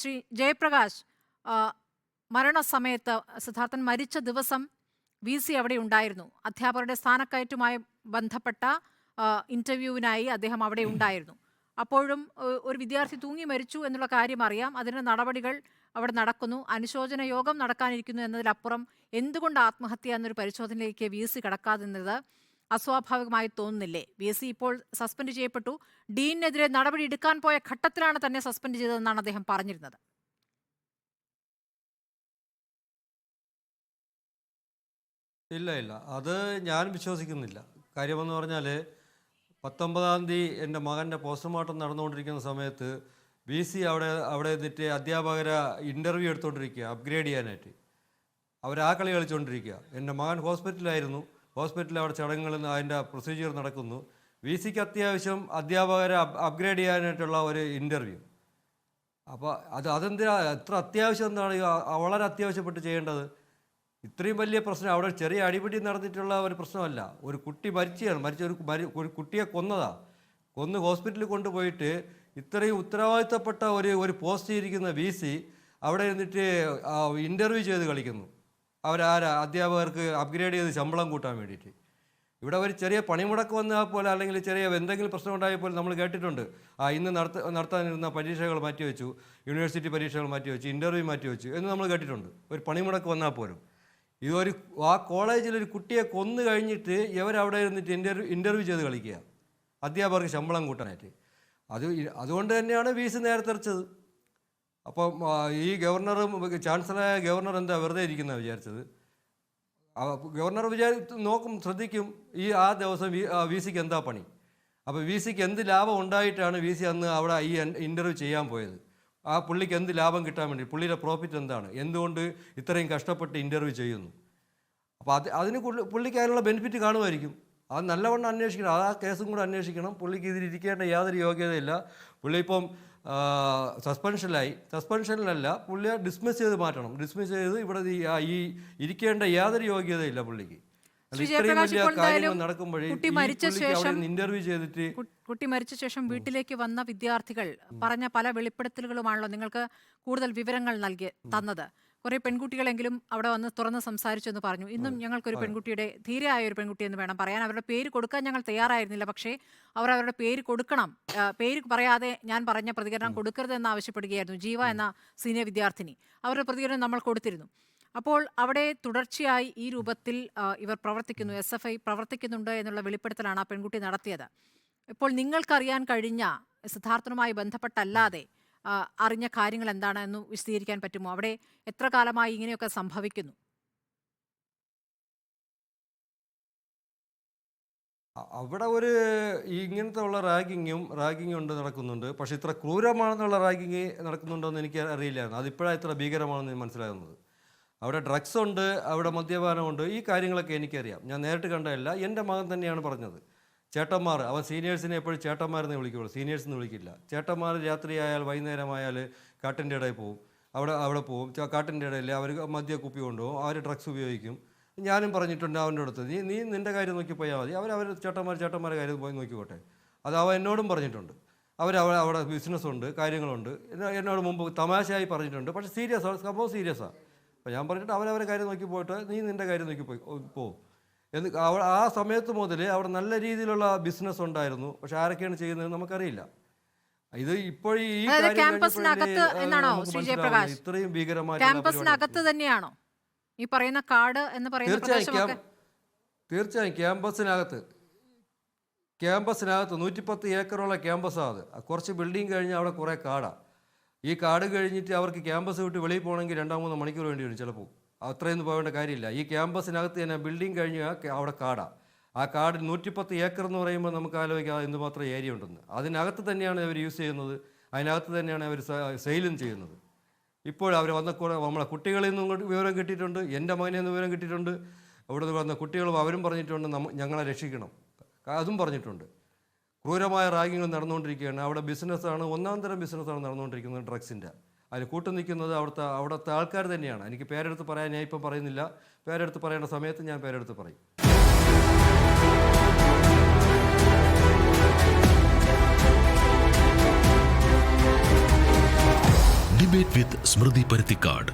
ശ്രീ ജയപ്രകാശ് മരണസമയത്ത് സിദ്ധാർത്ഥൻ മരിച്ച ദിവസം വി സി അവിടെ ഉണ്ടായിരുന്നു. അധ്യാപകരുടെ സ്ഥാനക്കയറ്റുമായി ബന്ധപ്പെട്ട ഇന്റർവ്യൂവിനായി അദ്ദേഹം അവിടെ ഉണ്ടായിരുന്നു. അപ്പോഴും ഒരു വിദ്യാർത്ഥി തൂങ്ങി മരിച്ചു എന്നുള്ള കാര്യം അറിയാം. അതിന് നടപടികൾ അവിടെ നടക്കുന്നു. അനുശോചന യോഗം നടക്കാനിരിക്കുന്നു എന്നതിലപ്പുറം എന്തുകൊണ്ട് ആത്മഹത്യ എന്നൊരു പരിശോധനയിലേക്ക് വി സി കടക്കാതിരുന്നത്? അസ്വാഭാവികമായി തോന്നുന്നില്ലേ? വി എസ് സി ഇപ്പോൾ സസ്പെൻഡ് ചെയ്യപ്പെട്ടു. ഡീനിനെതിരെ നടപടി എടുക്കാൻ പോയ ഘട്ടത്തിലാണ് തന്നെ സസ്പെൻഡ് ചെയ്തതെന്നാണ് അദ്ദേഹം പറഞ്ഞിരുന്നത്. ഇല്ല ഇല്ല. അത് ഞാൻ വിശ്വസിക്കുന്നില്ല. കാര്യമെന്ന് പറഞ്ഞാൽ പത്തൊമ്പതാം തീയതി എന്റെ മകന്റെ പോസ്റ്റ്മോർട്ടം നടന്നുകൊണ്ടിരിക്കുന്ന സമയത്ത് ബി സി അവിടെ അവിടെ നിന്നിട്ട് അധ്യാപകരെ ഇന്റർവ്യൂ എടുത്തുകൊണ്ടിരിക്കുക അപ്ഗ്രേഡ് ചെയ്യാനായിട്ട്. അവർ ആ കളി കളിച്ചുകൊണ്ടിരിക്കുക എന്റെ മകൻ ഹോസ്പിറ്റലിലായിരുന്നു. ഹോസ്പിറ്റലിൽ അവിടെ ചടങ്ങുകൾ അതിന്റെ പ്രൊസീജിയർ നടക്കുന്നു. വി സിക്ക് അത്യാവശ്യം അധ്യാപകരെ അപ്ഗ്രേഡ് ചെയ്യാനായിട്ടുള്ള ഒരു ഇന്റർവ്യൂ അപ്പോൾ അത് അതെന്തിനാ? എത്ര അത്യാവശ്യം എന്താണ്? വളരെ അത്യാവശ്യപ്പെട്ട് ചെയ്യേണ്ടത്. ഇത്രയും വലിയ പ്രശ്നം അവിടെ ചെറിയ അടിപിടി നടന്നിട്ടുള്ള ഒരു പ്രശ്നമല്ല. ഒരു കുട്ടി മരിച്ചതാണ്. മരിച്ച ഒരു മരി- കുട്ടിയെ കൊന്നതാ. കൊന്ന് ഹോസ്പിറ്റലിൽ കൊണ്ടുപോയിട്ട് ഇത്രയും ഉത്തരവാദിത്തപ്പെട്ട ഒരു ഒരു പോസ്റ്റ് ചെയ്തിരിക്കുന്ന വി സി അവിടെ ഇരുന്നിട്ട് ഇന്റർവ്യൂ ചെയ്ത് കളിക്കുന്നു. അവരാരാ? അധ്യാപകർക്ക് അപ്ഗ്രേഡ് ചെയ്ത് ശമ്പളം കൂട്ടാൻ വേണ്ടിയിട്ട്. ഇവിടെ ഒരു ചെറിയ പണിമുടക്ക് വന്നാൽ പോലെ അല്ലെങ്കിൽ ചെറിയ എന്തെങ്കിലും പ്രശ്നം ഉണ്ടായപ്പോൾ നമ്മൾ കേട്ടിട്ടുണ്ട്. ആ ഇന്ന് നടത്ത നടത്താനിരുന്ന പരീക്ഷകൾ മാറ്റിവെച്ചു യൂണിവേഴ്സിറ്റി പരീക്ഷകൾ മാറ്റിവെച്ചു ഇന്റർവ്യൂ മാറ്റിവെച്ചു എന്ന് നമ്മൾ കേട്ടിട്ടുണ്ട്. ഒരു പണിമുടക്ക് വന്നാൽ പോലും. ഇതൊരു ആ കോളേജിൽ ഒരു കുട്ടിയെ കൊന്നു കഴിഞ്ഞിട്ട് ഇവരവിടെ ഇരുന്നിട്ട് ഇന്റർവ്യൂ ഇന്റർവ്യൂ ചെയ്ത് കളിക്കുക. അധ്യാപകർക്ക് ശമ്പളം കൂട്ടാനായിട്ട്. അത് അതുകൊണ്ട് തന്നെയാണ് വീസ് നേരത്തെ തെറിച്ചത്. അപ്പം ഈ ഗവർണറും ചാൻസലറായ ഗവർണർ എന്താ വെറുതെ ഇരിക്കുന്ന വിചാരിച്ചത്? ഗവർണർ വിചാരി നോക്കും ശ്രദ്ധിക്കും ഈ ആ ദിവസം വി സിക്ക് എന്താ പണി? അപ്പോൾ വി സിക്ക് എന്ത് ലാഭം ഉണ്ടായിട്ടാണ് വി സി അന്ന് അവിടെ ഈ ഇന്റർവ്യൂ ചെയ്യാൻ പോയത്? ആ പുള്ളിക്ക് എന്ത് ലാഭം കിട്ടാൻ വേണ്ടി? പുള്ളിയുടെ പ്രോഫിറ്റ് എന്താണ്? എന്തുകൊണ്ട് ഇത്രയും കഷ്ടപ്പെട്ട് ഇന്റർവ്യൂ ചെയ്യുന്നു? അപ്പോൾ അത് അതിന് പുള്ളിക്ക് അതിനുള്ള ബെനിഫിറ്റ് കാണുമായിരിക്കും. അത് നല്ലവണ്ണം അന്വേഷിക്കണം. ആ കേസും കൂടെ അന്വേഷിക്കണം. പുള്ളിക്ക് ഇതിലിരിക്കേണ്ട യാതൊരു യോഗ്യതയില്ല. പുള്ളി ഇപ്പം സസ്പെൻഷനിലായി സസ്പെൻഷനിലല്ല പുള്ളിയെ ഡിസ്മിസ് ചെയ്ത് മാറ്റണം. ഡിസ്മിസ് ചെയ്ത് ഇവിടെ ഈ ഇരിക്കേണ്ട യാതൊരു യോഗ്യതയില്ല പുള്ളിക്ക്. കുട്ടി മരിച്ച ശേഷം ഇന്റർവ്യൂ ചെയ്തിട്ട് കുട്ടി മരിച്ച ശേഷം വീട്ടിലേക്ക് വന്ന വിദ്യാർത്ഥികൾ പറഞ്ഞ പല വെളിപ്പെടുത്തലുകളുമാണല്ലോ നിങ്ങൾക്ക് കൂടുതൽ വിവരങ്ങൾ നൽകി തന്നത്. കുറെ പെൺകുട്ടികളെങ്കിലും അവിടെ വന്ന് തുറന്ന് സംസാരിച്ചു എന്ന് പറഞ്ഞു. ഇന്നും ഞങ്ങൾക്കൊരു പെൺകുട്ടിയുടെ ധീരയായ ഒരു പെൺകുട്ടി എന്ന് വേണം പറയാൻ. അവരുടെ പേര് കൊടുക്കാൻ ഞങ്ങൾ തയ്യാറായിരുന്നില്ല. പക്ഷേ അവർ അവരുടെ പേര് കൊടുക്കണം. പേര് പറയാതെ ഞാൻ പറഞ്ഞ പ്രതികരണം കൊടുക്കരുതെന്ന് ആവശ്യപ്പെടുകയായിരുന്നു ജീവ എന്ന സീനിയർ വിദ്യാർത്ഥിനി. അവരുടെ പ്രതികരണം നമ്മൾ കൊടുത്തിരുന്നു. അപ്പോൾ അവിടെ തുടർച്ചയായി ഈ രൂപത്തിൽ ഇവർ പ്രവർത്തിക്കുന്നു എസ് എഫ് ഐ പ്രവർത്തിക്കുന്നുണ്ട് എന്നുള്ള വെളിപ്പെടുത്തലാണ് ആ പെൺകുട്ടി നടത്തിയത്. ഇപ്പോൾ നിങ്ങൾക്കറിയാൻ കഴിഞ്ഞ സിദ്ധാർത്ഥനുമായി ബന്ധപ്പെട്ടല്ലാതെ അറിഞ്ഞ കാര്യങ്ങൾ എന്താണെന്ന് വിശദീകരിക്കാൻ പറ്റുമോ? അവിടെ എത്ര കാലമായി ഇങ്ങനെയൊക്കെ സംഭവിക്കുന്നു? അവിടെ ഒരു ഇങ്ങനത്തെ ഉള്ള റാഗിങ്ങും റാഗിങ്ങും ഉണ്ട് നടക്കുന്നുണ്ട്. പക്ഷേ ഇത്ര ക്രൂരമാണെന്നുള്ള റാഗിങ് നടക്കുന്നുണ്ടോ എന്ന് എനിക്ക് അറിയില്ലായിരുന്നു. അതിപ്പോഴാണ് ഇത്ര ഭീകരമാണെന്ന് മനസ്സിലാകുന്നത്. അവിടെ ഡ്രഗ്സ് ഉണ്ട് അവിടെ മദ്യപാനമുണ്ട് ഈ കാര്യങ്ങളൊക്കെ എനിക്കറിയാം. ഞാൻ നേരിട്ട് കണ്ടതല്ല. എന്റെ മകൻ തന്നെയാണ് പറഞ്ഞത്. ചേട്ടന്മാർ അവൻ സീനിയേഴ്സിനെ എപ്പോഴും ചേട്ടന്മാരെന്ന് വിളിക്കുള്ളൂ സീനിയേഴ്സ് എന്ന് വിളിക്കില്ല. ചേട്ടന്മാർ രാത്രിയായാൽ വൈകുന്നേരമായാൽ കാട്ടിന്റെ ഇടയിൽ പോവും അവിടെ അവിടെ പോവും കാട്ടിന്റെ ഇടയിൽ അവർ മദ്യ കുപ്പി കൊണ്ടുപോകും അവർ ഡ്രഗ്സ് ഉപയോഗിക്കും. ഞാനും പറഞ്ഞിട്ടുണ്ട് അവന്റെ അടുത്ത് നീ നീ നിന്റെ കാര്യം നോക്കി പോയാൽ മതി അവർ അവർ ചേട്ടന്മാർ ചേട്ടന്മാരുടെ കാര്യം പോയി നോക്കിക്കോട്ടെ. അത് അവൻ എന്നോടും പറഞ്ഞിട്ടുണ്ട്. അവർ അവിടെ അവിടെ ബിസിനസ് ഉണ്ട് കാര്യങ്ങളുണ്ട് എന്നോട് മുമ്പ് തമാശയായി പറഞ്ഞിട്ടുണ്ട് പക്ഷേ സീരിയസ് ആണ് സംഭവം സീരിയസാണ് അപ്പോൾ ഞാൻ പറഞ്ഞിട്ട് അവരവരെ കാര്യം നോക്കി പോയിട്ട് നീ നിന്റെ കാര്യം നോക്കി പോയി പോ എന്ന് അവ ആ സമയത്ത് മുതൽ അവിടെ നല്ല രീതിയിലുള്ള ബിസിനസ് ഉണ്ടായിരുന്നു. പക്ഷെ ആരൊക്കെയാണ് ചെയ്യുന്നത് നമുക്കറിയില്ല. ഇത് ഇപ്പോൾ ഈ ക്യാമ്പസിനകത്ത് എന്നാണോ ശ്രീ ജയപ്രകാശ്? ഇത്രയും ഭീകരമായ ക്യാമ്പസിനകത്ത് തന്നെയാണോ? ഈ പറയുന്ന കാട് എന്ന് പറയുന്ന തീർച്ചയായും തീർച്ചയായും ക്യാമ്പസിനകത്ത്. ക്യാമ്പസിനകത്ത് നൂറ്റിപ്പത്ത് ഏക്കറുള്ള ക്യാമ്പസാണ് അത്. കുറച്ച് ബിൽഡിംഗ് കഴിഞ്ഞ് അവിടെ കുറേ കാടാണ് ഈ കാട് കഴിഞ്ഞിട്ട് അവർക്ക് ക്യാമ്പസ് വിട്ട് വെളിയിൽ പോകണമെങ്കിൽ രണ്ടാം മൂന്നോ മണിക്കൂർ വേണ്ടി വരും ചിലപ്പോൾ. അത്രയൊന്നും പോകേണ്ട കാര്യമില്ല. ഈ ക്യാമ്പസിനകത്ത് തന്നെ ബിൽഡിംഗ് കഴിഞ്ഞ് അവിടെ കാടാണ് ആ കാട് നൂറ്റിപ്പത്ത് ഏക്കർ എന്ന് പറയുമ്പോൾ നമുക്ക് ആലോചിക്കാം എന്തുമാത്രം ഏരിയ ഉണ്ടെന്ന്. അതിനകത്ത് തന്നെയാണ് അവർ യൂസ് ചെയ്യുന്നത്. അതിനകത്ത് തന്നെയാണ് അവർ സെയിലും ചെയ്യുന്നത്. ഇപ്പോൾ അവർ വന്ന കൂടെ നമ്മളെ കുട്ടികളിൽ നിന്നും വിവരം കിട്ടിയിട്ടുണ്ട്. എന്റെ മകനിൽ നിന്ന് വിവരം കിട്ടിയിട്ടുണ്ട്. അവിടെ നിന്ന് വന്ന കുട്ടികളും അവരും പറഞ്ഞിട്ടുണ്ട് നമ്മ ഞങ്ങളെ രക്ഷിക്കണം. അതും പറഞ്ഞിട്ടുണ്ട്. ക്രൂരമായ റാഗിങ്ങൾ നടന്നുകൊണ്ടിരിക്കുകയാണ്. അവിടെ ബിസിനസ്സാണ് ഒന്നാം തരം ബിസിനസ്സാണ് നടന്നുകൊണ്ടിരിക്കുന്നത് ഡ്രഗ്സിന്റെ അതിൽ കൂട്ടു നിൽക്കുന്നത് അവിടുത്തെ അവിടുത്തെ ആൾക്കാർ തന്നെയാണ്. എനിക്ക് പേരെടുത്ത് പറയാൻ ഞാൻ ഇപ്പം പറയുന്നില്ല. പേരെടുത്ത് പറയേണ്ട സമയത്ത് ഞാൻ പേരെടുത്ത് പറയും. ഡിബേറ്റ് വിത്ത് സ്മൃതി പരുത്തിക്കാട്